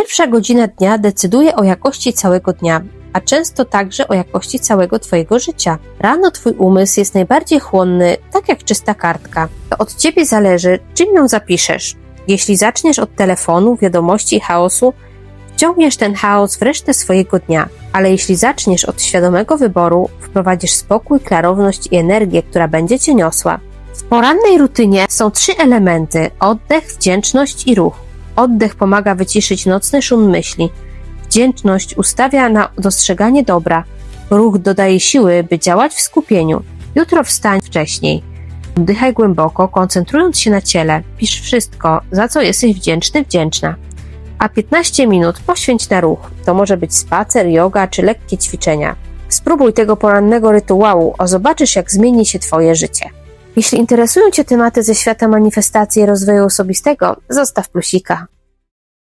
Pierwsza godzina dnia decyduje o jakości całego dnia, a często także o jakości całego Twojego życia. Rano Twój umysł jest najbardziej chłonny, tak jak czysta kartka. To od Ciebie zależy, czym ją zapiszesz. Jeśli zaczniesz od telefonu, wiadomości i chaosu, wciągniesz ten chaos w resztę swojego dnia. Ale jeśli zaczniesz od świadomego wyboru, wprowadzisz spokój, klarowność i energię, która będzie Cię niosła. W porannej rutynie są trzy elementy: oddech, wdzięczność i ruch. Oddech pomaga wyciszyć nocny szum myśli. Wdzięczność ustawia na dostrzeganie dobra. Ruch dodaje siły, by działać w skupieniu. Jutro wstań wcześniej. Oddychaj głęboko, koncentrując się na ciele. Pisz wszystko, za co jesteś wdzięczny, wdzięczna. A 15 minut poświęć na ruch. To może być spacer, yoga czy lekkie ćwiczenia. Spróbuj tego porannego rytuału, a zobaczysz, jak zmieni się Twoje życie. Jeśli interesują Cię tematy ze świata manifestacji i rozwoju osobistego, zostaw plusika.